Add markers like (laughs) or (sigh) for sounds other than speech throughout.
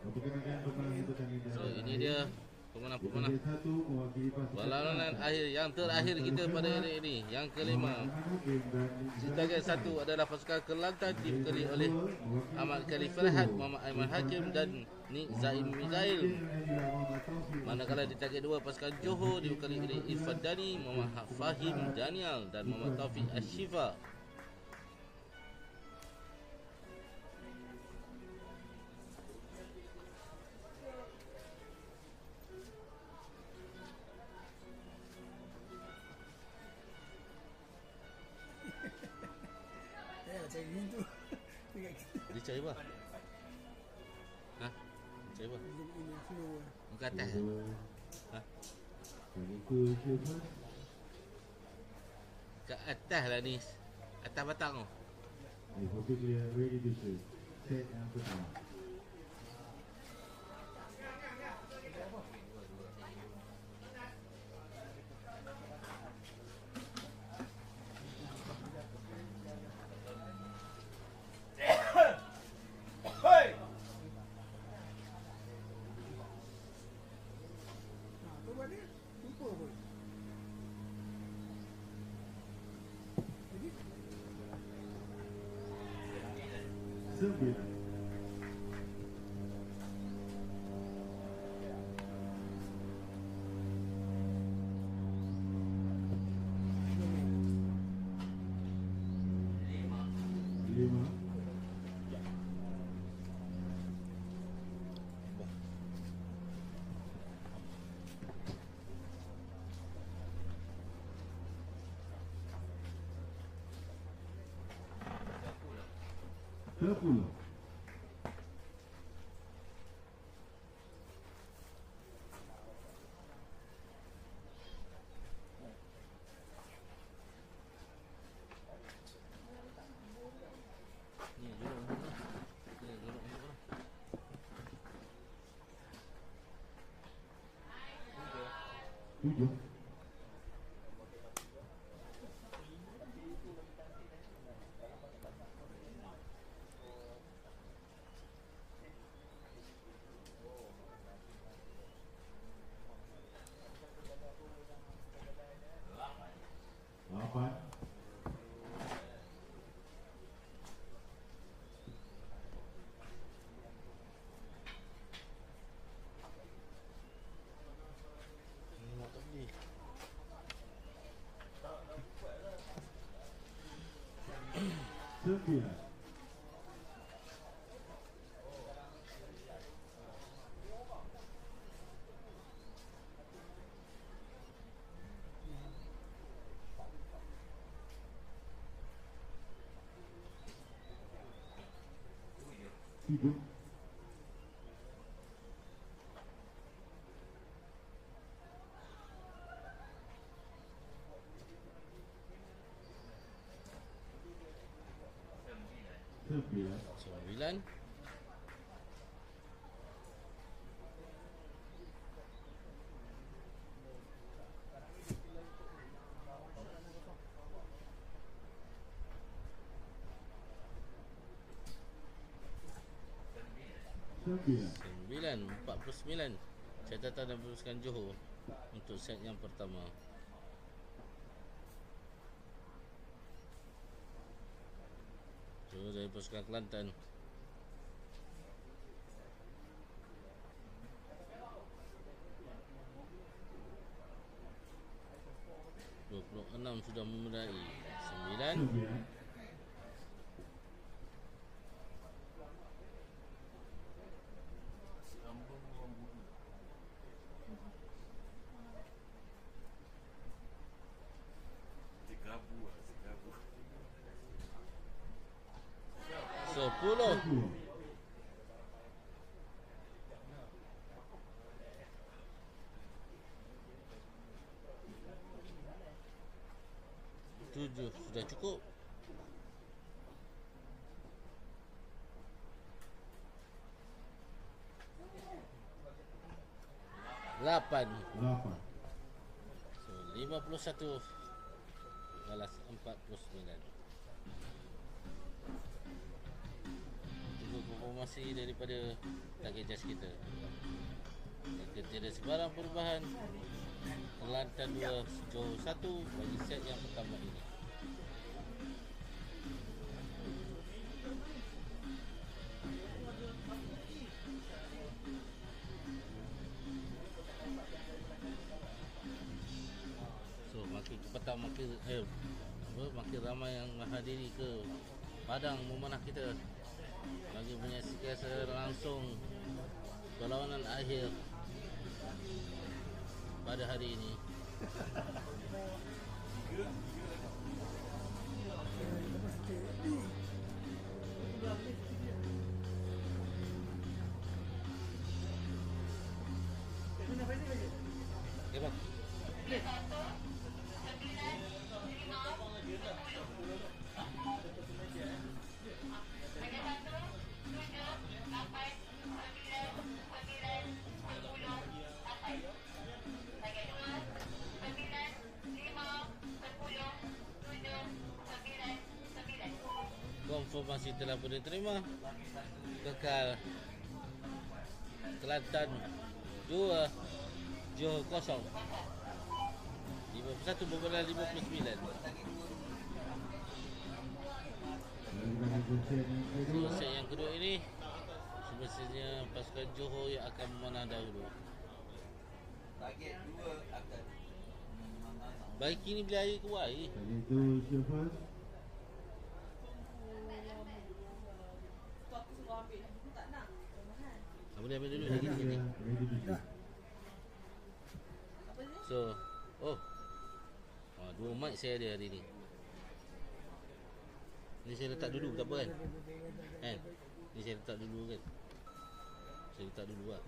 So ini dia pemenang-pemenang. Perlawanan akhir yang terakhir kita pada hari ini Yang kelima. Sebagai satu adalah pasukan Kelantan Dibekali oleh Ahmad Khalif Farhat Muhammad Aiman Hakim dan Nik Zaim Mizail. Manakala di target dua pasukan Johor Dibekali oleh Irfan Dani Muhammad Fahim Daniel dan Muhammad Taufik Ashifa apa? Ha? Cari apa? flow. Muka atas Ha? Kat atas lah ni Atas batang tu ready to shoot. Set yang pertama. Ha, tu buat dia. Lupa pun. Jadi, Sembilan. Lima. Sepuluh. Ni jurung ni Ni jurung ni Tujuh. Lapan. Ni nak tak boleh Sembilan. Tujuh. Sembilan. Sembilan Sembilan. Sembilan Empat puluh sembilan. Catatan dan pasukan Johor Untuk set yang pertama. Johor dari pasukan Kelantan. Dua puluh enam sudah memulai Sembilan Sembilan. Sepuluh Sepuluh. Tujuh Sudah cukup lapan. Lapan. So 51 balas 49. Tunggu konfirmasi daripada target judge kita. Jika tiada sebarang perubahan Kelantan 2 Johor 1 bagi set yang pertama ini ramai yang menghadiri ke padang memanah kita bagi menyaksikan secara langsung perlawanan akhir pada hari ini. (laughs) Konfirmasi telah pun diterima Kekal Kelantan 2 Johor kosong. 51 berbelah 59 Dan kita lanjut set yang So set yang kedua ini Semestinya pasukan Johor yang akan memanah dahulu. Target 2 akan Baik ini bila air keluar air Kali itu Syafaz. Dia ambil dulu? Lagi sini. So Oh. Ah, Dua mic saya ada hari ni. Ni saya letak dulu tak apa kan? Kan? Ni saya letak dulu kan? Saya letak dulu lah.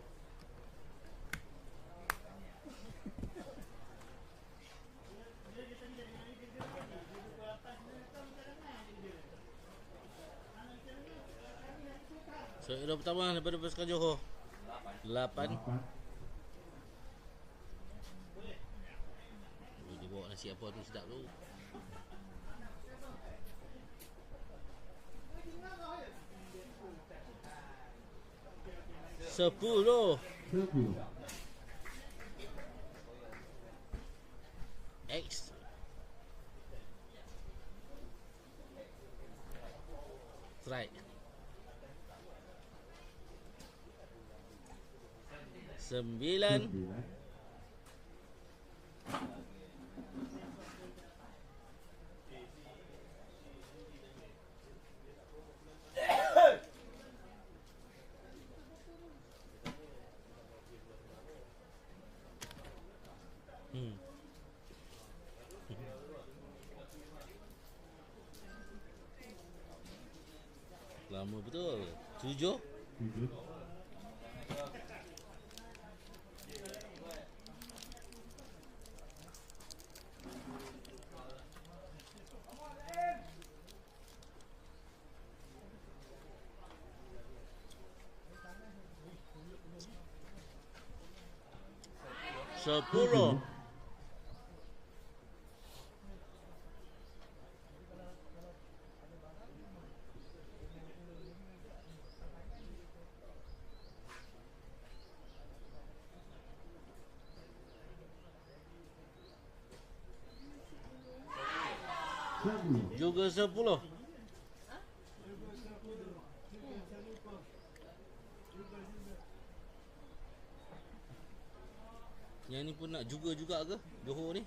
So era pertama daripada pasukan Johor. 8 Lapan. Oh, dia bawa nasi apa tu sedap tu. Sepuluh Sepuluh. X Strike Sembilan Sembilan. hmm. Lama betul Tujuh Tujuh. Sepuluh. Juga sepuluh Yang ni pun nak juga ke? Johor ni?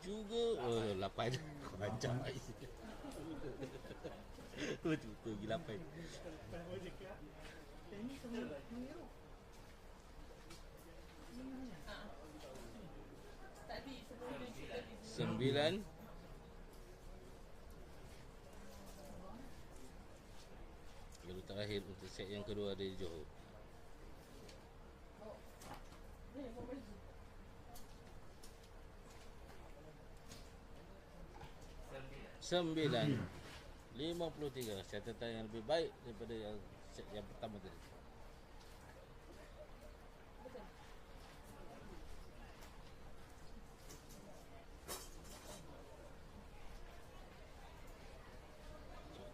Juga? Oh lapan. Macam Betul-betul pergi lapan. Sembilan set yang kedua dari Johor Sembilan. 53 catatan yang lebih baik daripada yang yang pertama tadi.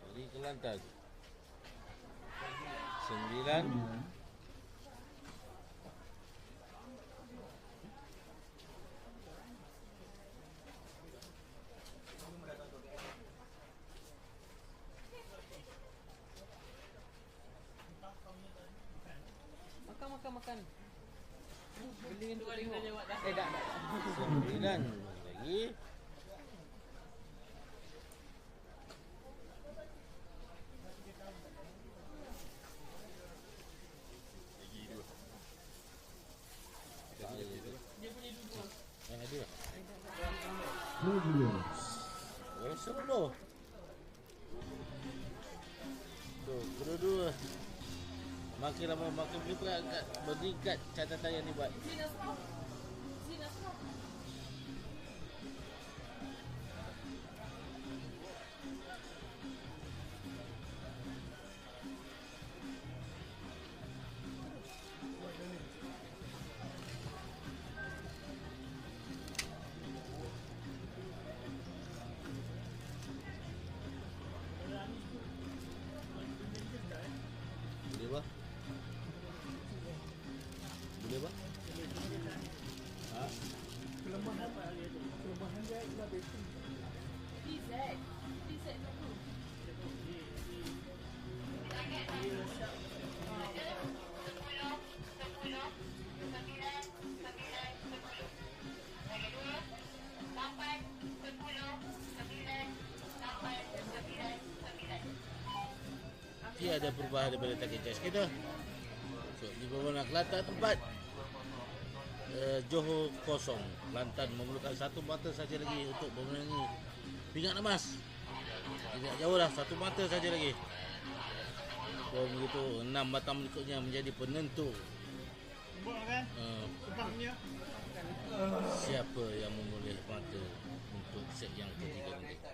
Dari Kelantan. Sembilan. Makan makan makan. Beli untuk tengok. Eh dah dah. Sembilan lagi. Lagi dua. Dia punya dua. Eh, ada. Sepuluh. Eh, sepuluh. Tuh, kedua-dua. Makin lama makin berdekat, berdekat catatan yang dibuat. Tiada perubahan daripada target charge kita. So, di berwarna Kelantan tempat uh, Johor kosong. Kelantan memerlukan satu mata saja lagi untuk memenangi pingat emas. Tidak jauh dah, satu mata saja lagi. Dan begitu, enam batang berikutnya menjadi penentu uh, siapa yang memulih mata untuk set yang ketiga nanti.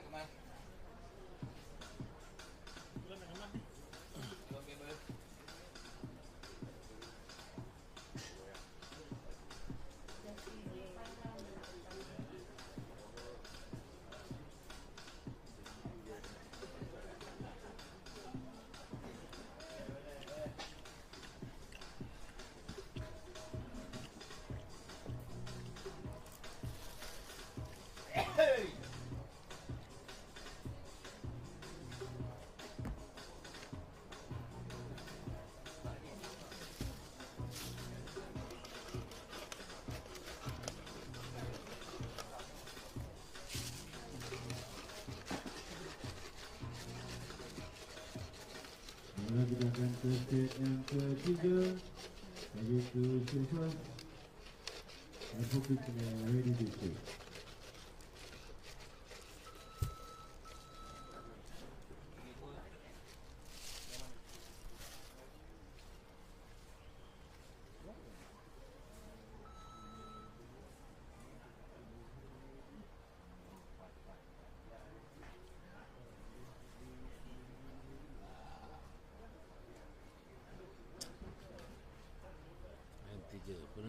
Mula kita akan ke set yang ketiga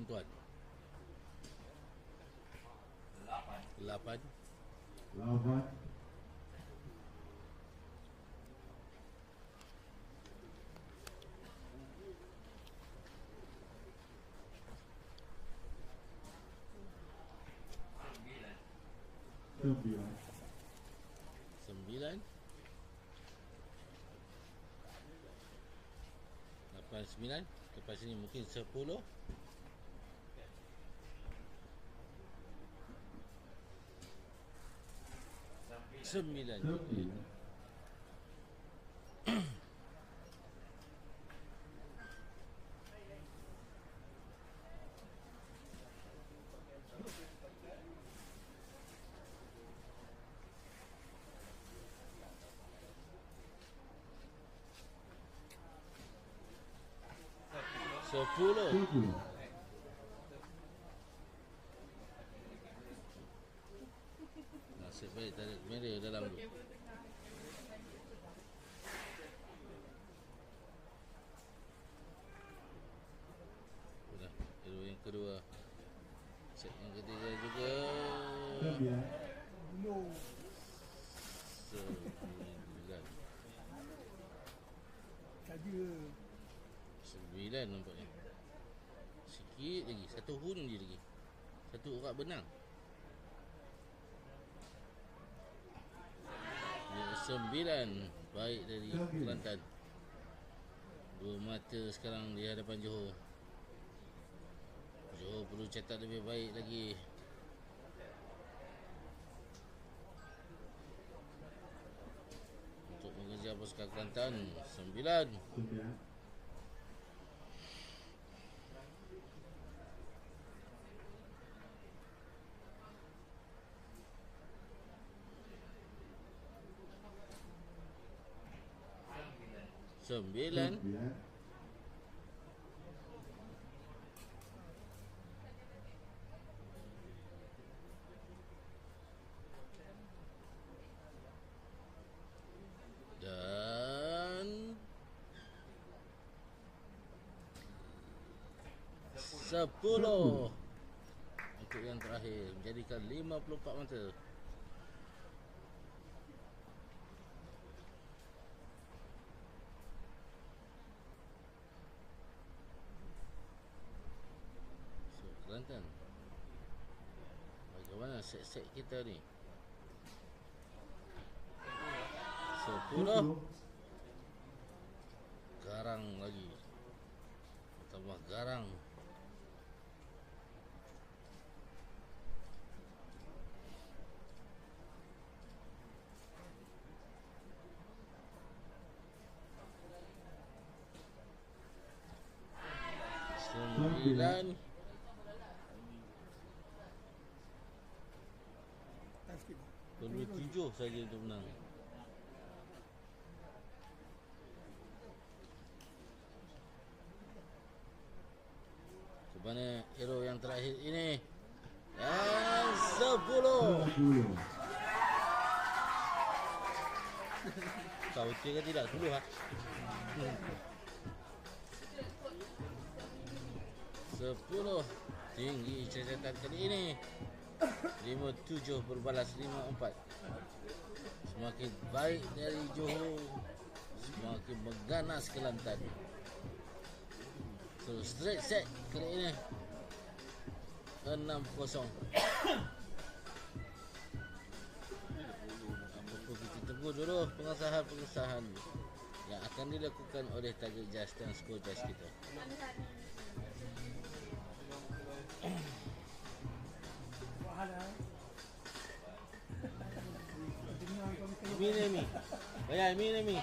Lapan. Lapan. Lawan Sembilan. Sembilan Sembilan. Lapan sembilan. Lepas ini mungkin sepuluh. Sembilan. Sembilan Sepuluh. Tujuh Nasib baik tak ada kamera dalam tu. kedua. Set yang ketiga juga. Sembilan. No. Sembilan. Saja. Sembilan nampaknya. Sikit lagi. Satu hun je lagi. Satu orang benang. Ya, sembilan. Baik dari Kelantan. Dua mata sekarang di hadapan Johor. Johor perlu cetak lebih baik lagi. Untuk mengejar pasukan Kelantan. Sembilan. Sembilan. Sembilan. Dan Sepuluh. Untuk yang terakhir Menjadikan 54 mata So, Kelantan Bagaimana set-set kita ni. Sepuluh Garang lagi. Tambah garang Sembilan Tak sikit. Perlu saja untuk menang mana hero yang terakhir ini Dan sepuluh. (laughs) Kau ke tidak? Sepuluh ha? Sepuluh Tinggi catatan kali ini Lima tujuh berbalas lima empat Semakin baik dari Johor Semakin mengganas Kelantan So straight set kali ini. Enam kosong. Apa kita tunggu dulu pengesahan-pengesahan Yang akan dilakukan oleh target judge dan score judge kita Mine mi. Mine mi.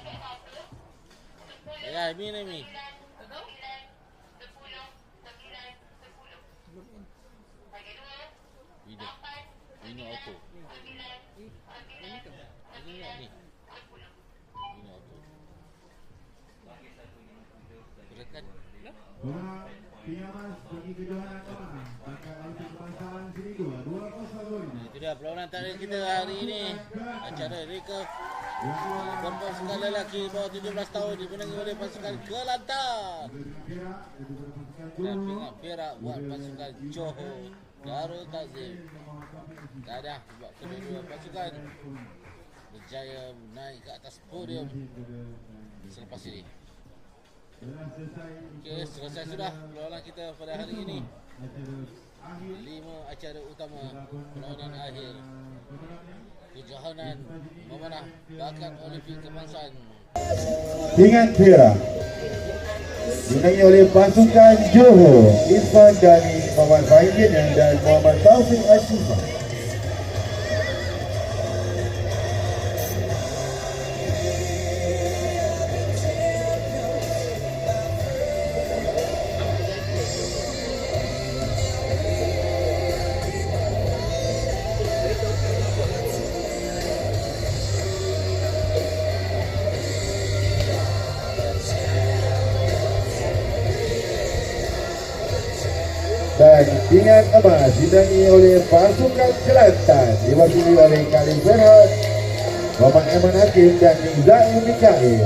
Bayar mine mi. Ni. Ini auto. Gerakan. Bola Pinyamas pergi ke Johanan Dia perlawanan terakhir kita hari ini. Acara Reka Perempuan pasukan lelaki bawah 17 tahun dimenangi oleh pasukan Kelantan. Dan pingat perak buat pasukan Johor Darul Takzim. Dadah buat kedua-dua pasukan berjaya naik ke atas podium selepas ini. Okey, selesai sudah perlawanan kita pada hari ini. Lima acara utama perlawanan akhir. Kejohanan memanah bakat Olimpik kebangsaan. Dengan Perak. Dimenangi oleh pasukan Johor Irfan Dani, Muhammad Faizin dan Muhammad Taufik Ashifah dan dengan emas dimenangi oleh pasukan Kelantan diwakili oleh Kalim Berhad Muhammad Eman Hakim dan Nizam Mikael